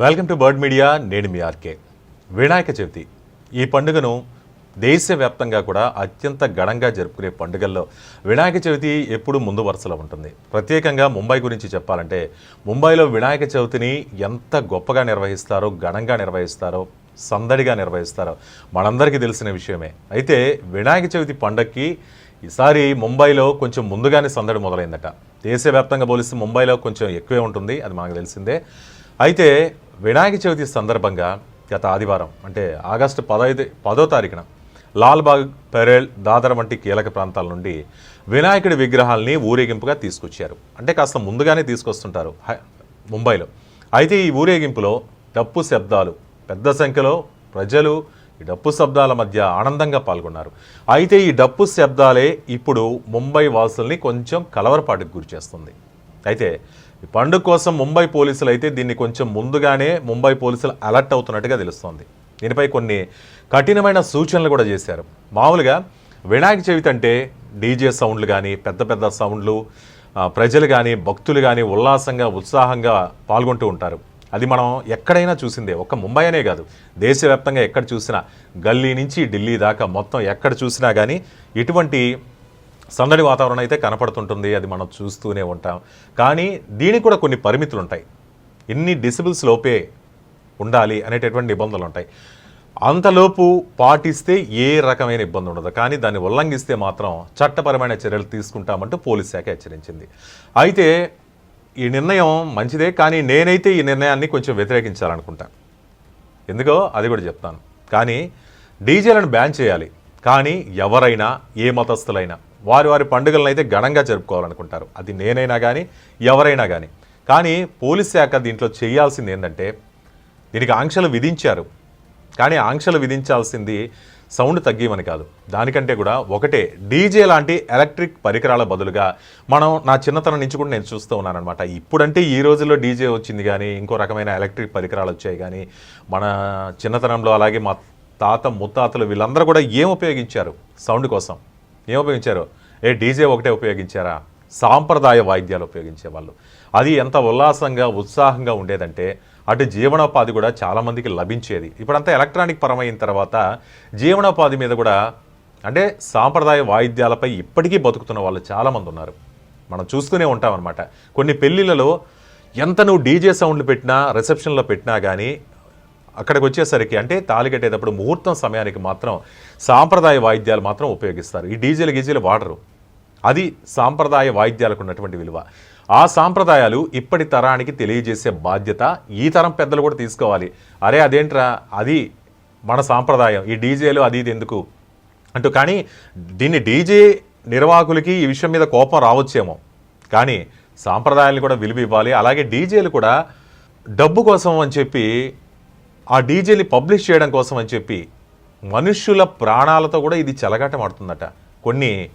Welcome to bird media నేను మీ RK. Vinayaka Chavithi. ఈ పండుగను దేశవ్యాప్తంగా కూడా అత్యంత ఘనంగా జరుపుకునే పండుగల్లో వినాయక చవితి ఎప్పుడు ముందు వరుసలో ఉంటుంది. ప్రత్యేకంగా ముంబై గురించి చెప్పాలంటే ముంబైలో వినాయక చవితిని ఎంత గొప్పగా నిర్వహిస్తారో ఘనంగా నిర్వహిస్తారో సందడిగా నిర్వహిస్తారో మనందరికీ తెలిసిన విషయమే. అయితే వినాయక చవితి పండగకి ఈసారి ముంబైలో కొంచెం ముందుగానే సందడి మొదలైందట. దేశవ్యాప్తంగా పోలిస్తే ముంబైలో కొంచెం ఎక్కువే ఉంటుంది అది మనకు తెలిసిందే. అయితే వినాయక చవితి సందర్భంగా గత ఆదివారం అంటే ఆగస్టు పదహైదు పదో తారీఖున లాల్బాగ్ పెరేల్ దాదర్ వంటి కీలక ప్రాంతాల నుండి వినాయకుడి విగ్రహాల్ని ఊరేగింపుగా తీసుకొచ్చారు. అంటే కాస్త ముందుగానే తీసుకొస్తుంటారు ముంబైలో. అయితే ఈ ఊరేగింపులో డప్పు శబ్దాలు పెద్ద సంఖ్యలో ప్రజలు ఈ డప్పు శబ్దాల మధ్య ఆనందంగా పాల్గొన్నారు. అయితే ఈ డప్పు శబ్దాలే ఇప్పుడు ముంబై వాసుల్ని కొంచెం కలవరపాటుకు గురి చేస్తుంది అయితే ఈ పండుగ కోసం ముంబై పోలీసులు అయితే దీన్ని కొంచెం ముందుగానే ముంబై పోలీసులు అలర్ట్ అవుతున్నట్టుగా తెలుస్తోంది. దీనిపై కొన్ని కఠినమైన సూచనలు కూడా చేశారు. మామూలుగా వినాయక చవితి అంటే డీజే సౌండ్లు కానీ పెద్ద పెద్ద సౌండ్లు ప్రజలు కానీ భక్తులు కానీ ఉల్లాసంగా ఉత్సాహంగా పాల్గొంటూ ఉంటారు. అది మనం ఎక్కడైనా చూసిందే. ఒక్క ముంబై అనే కాదు. దేశవ్యాప్తంగా ఎక్కడ చూసినా గల్లీ నుంచి ఢిల్లీ దాకా మొత్తం ఎక్కడ చూసినా కానీ ఇటువంటి సందడి వాతావరణం అయితే కనపడుతుంటుంది అది మనం చూస్తూనే ఉంటాం. కానీ దీనికి కూడా కొన్ని పరిమితులు ఉంటాయి ఇన్ని డిసిబుల్స్ లోపే ఉండాలి అనేటటువంటి నిబంధనలు ఉంటాయి అంతలోపు పాటిస్తే ఏ రకమైన ఇబ్బంది ఉండదు. కానీ దాన్ని ఉల్లంఘిస్తే మాత్రం చట్టపరమైన చర్యలు తీసుకుంటామంటూ పోలీస్ శాఖ హెచ్చరించింది. అయితే ఈ నిర్ణయం మంచిదే కానీ నేనైతే ఈ నిర్ణయాన్ని కొంచెం వ్యతిరేకించాలనుకుంటా. ఎందుకో అది కూడా చెప్తాను. కానీ డీజేలను బ్యాన్ చేయాలి. కానీ ఎవరైనా ఏ మతస్థులైనా వారి వారి పండుగలను అయితే ఘనంగా జరుపుకోవాలనుకుంటారు. అది నేనైనా కానీ ఎవరైనా కానీ కానీ పోలీస్ శాఖ దీంట్లో చేయాల్సింది ఏంటంటే దీనికి ఆంక్షలు విధించారు. కానీ ఆంక్షలు విధించాల్సింది సౌండ్ తగ్గేమని కాదు. దానికంటే కూడా ఒకటే డీజే లాంటి ఎలక్ట్రిక్ పరికరాల బదులుగా మనం నా చిన్నతనం నుంచి కూడా నేను చూస్తూ ఉన్నానమాట ఇప్పుడంటే ఈ రోజుల్లో డీజే వచ్చింది కానీ ఇంకో రకమైన ఎలక్ట్రిక్ పరికరాలు వచ్చాయి కానీ మన చిన్నతనంలో అలాగే మా తాత ముత్తాతలు వీళ్ళందరూ కూడా ఏం ఉపయోగించారు? సౌండ్ కోసం. ఏం ఉపయోగించారు? ఏ డీజే ఒకటే ఉపయోగించారా? సాంప్రదాయ వాయిద్యాలు ఉపయోగించేవాళ్ళు. అది ఎంత ఉల్లాసంగా ఉత్సాహంగా ఉండేదంటే అటు జీవనోపాధి కూడా చాలామందికి లభించేది. ఇప్పుడంతా ఎలక్ట్రానిక్ పరమైన తర్వాత జీవనోపాధి మీద కూడా అంటే సాంప్రదాయ వాయిద్యాలపై ఇప్పటికీ బతుకుతున్న వాళ్ళు చాలామంది ఉన్నారు. మనం చూస్తూనే ఉంటామన్నమాట. కొన్ని పెళ్ళిళ్ళలో ఎంత నువ్వు డీజే సౌండ్లు పెట్టినా రిసెప్షన్లో పెట్టినా కానీ అక్కడికి వచ్చేసరికి అంటే తాళి కట్టేటప్పుడు ముహూర్తం సమయానికి మాత్రం సాంప్రదాయ వాయిద్యాలు మాత్రం ఉపయోగిస్తారు. ఈ డీజేలు గీజీలు వాడరు. అది సాంప్రదాయ వాయిద్యాలకు ఉన్నటువంటి విలువ. ఆ సాంప్రదాయాలు ఇప్పటి తరానికి తెలియజేసే బాధ్యత ఈ తరం పెద్దలు కూడా తీసుకోవాలి. అరే అదేంట్రా? అది మన సాంప్రదాయం. ఈ డీజేలు అది ఇది ఎందుకు? అంటూ కానీ దీన్ని డీజే నిర్వాహకులకి ఈ విషయం మీద కోపం రావచ్చేమో. కానీ సాంప్రదాయాలను కూడా విలువ ఇవ్వాలి. అలాగే డీజేలు కూడా డబ్బు కోసం అని చెప్పి ఆ డీజేని పబ్లిష్ చేయడం కోసం అని చెప్పి మనుష్యుల ప్రాణాలతో కూడా ఇది చెలగాటమాడుతుందట కొన్ని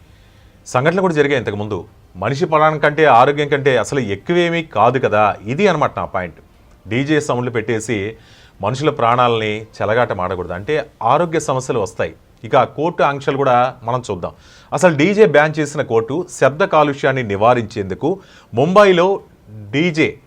సంఘటనలు కూడా జరిగాయి ఇంతకుముందు మనిషి ప్రాణం కంటే ఆరోగ్యం కంటే అసలు ఎక్కువేమీ కాదు కదా? ఇది అనమాట నా పాయింట్. డీజే సౌండ్లు పెట్టేసి మనుషుల ప్రాణాలని చెలగాటమాడకూడదు అంటే ఆరోగ్య సమస్యలు వస్తాయి. ఇక కోర్టు ఆంక్షలు కూడా మనం చూద్దాం. అసలు డీజే బ్యాన్ చేసిన కోర్టు శబ్ద కాలుష్యాన్ని నివారించేందుకు ముంబైలో డీజే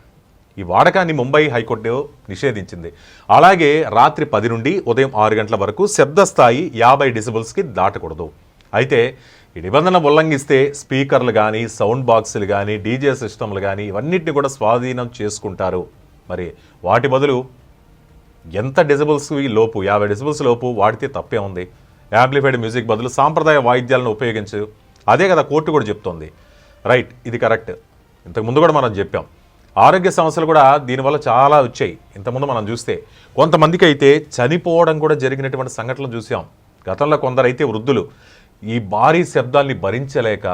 ఈ వాడకాన్ని ముంబై హైకోర్టు నిషేధించింది. అలాగే రాత్రి పది నుండి ఉదయం ఆరు గంటల వరకు శబ్ద స్థాయి యాభై డిసిబుల్స్కి దాటకూడదు. అయితే ఈ నిబంధన ఉల్లంఘిస్తే స్పీకర్లు కానీ సౌండ్ బాక్సులు కానీ డీజే సిస్టమ్లు కానీ ఇవన్నిటిని కూడా స్వాధీనం చేసుకుంటారు. మరి వాటి బదులు ఎంత డెసిబుల్స్ లోపు యాభై డెసిబుల్స్ లోపు వాడితే తప్పే ఉంది. యాంప్లిఫైడ్ మ్యూజిక్ బదులు సాంప్రదాయ వాయిద్యాలను ఉపయోగించు. అదే కదా కోర్టు కూడా చెప్తోంది. రైట్ ఇది కరెక్ట్. ఇంతకు ముందు కూడా మనం చెప్పాం. ఆరోగ్య సమస్యలు కూడా దీనివల్ల చాలా వచ్చాయి. ఇంతకుముందు మనం చూస్తే కొంతమందికి అయితే చనిపోవడం కూడా జరిగినటువంటి సంఘటనలు చూసాం. గతంలో కొందరైతే వృద్ధులు ఈ భారీ శబ్దాల్ని భరించలేక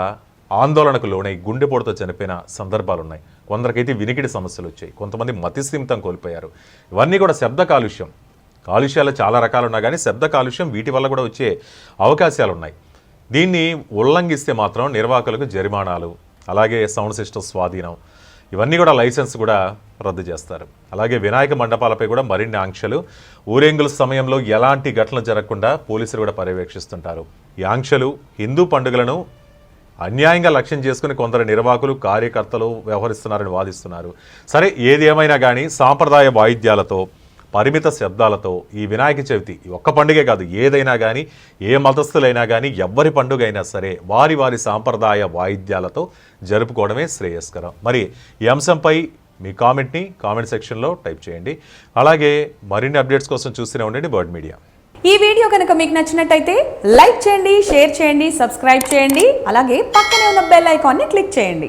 ఆందోళనకు లోనై గుండెపోటుతో చనిపోయిన సందర్భాలు ఉన్నాయి కొందరికైతే వినికిడి సమస్యలు వచ్చాయి. కొంతమంది మతిస్థిమితం కోల్పోయారు. ఇవన్నీ కూడా శబ్ద కాలుష్యం. కాలుష్యాలు చాలా రకాలు కానీ శబ్ద కాలుష్యం వీటి వల్ల కూడా వచ్చే అవకాశాలు ఉన్నాయి దీన్ని ఉల్లంఘిస్తే మాత్రం నిర్వాహకులకు జరిమానాలు అలాగే సౌండ్ సిస్టమ్ స్వాధీనం ఇవన్నీ కూడా లైసెన్స్ కూడా రద్దు చేస్తారు. అలాగే వినాయక మండపాలపై కూడా మరిన్ని ఆంక్షలు. ఊరేంగుల సమయంలో ఎలాంటి ఘటనలు జరగకుండా పోలీసులు కూడా పర్యవేక్షిస్తుంటారు. ఈ ఆంక్షలు హిందూ పండుగలను అన్యాయంగా లక్ష్యం చేసుకుని కొందరు నిర్వాహకులు కార్యకర్తలు వ్యవహరిస్తున్నారని వాదిస్తున్నారు. సరే ఏది ఏమైనా కానీ సాంప్రదాయ వాయిద్యాలతో పరిమిత శబ్దాలతో ఈ వినాయక చవితి ఒక్క పండుగే కాదు ఏదైనా కానీ ఏ మతస్థులైనా కానీ ఎవ్వరి పండుగ అయినా సరే వారి వారి సాంప్రదాయ వాయిద్యాలతో జరుపుకోవడమే శ్రేయస్కరం. మరి ఈ అంశంపై మీ కామెంట్ని కామెంట్ సెక్షన్లో టైప్ చేయండి. అలాగే మరిన్ని అప్డేట్స్ కోసం చూస్తూనే ఉండండి బర్డ్ మీడియా. ఈ వీడియో కనుక మీకు నచ్చినట్టయితే లైక్ చేయండి షేర్ చేయండి సబ్స్క్రైబ్ చేయండి అలాగే పక్కనే ఉన్న బెల్ ఐకాన్ని క్లిక్ చేయండి.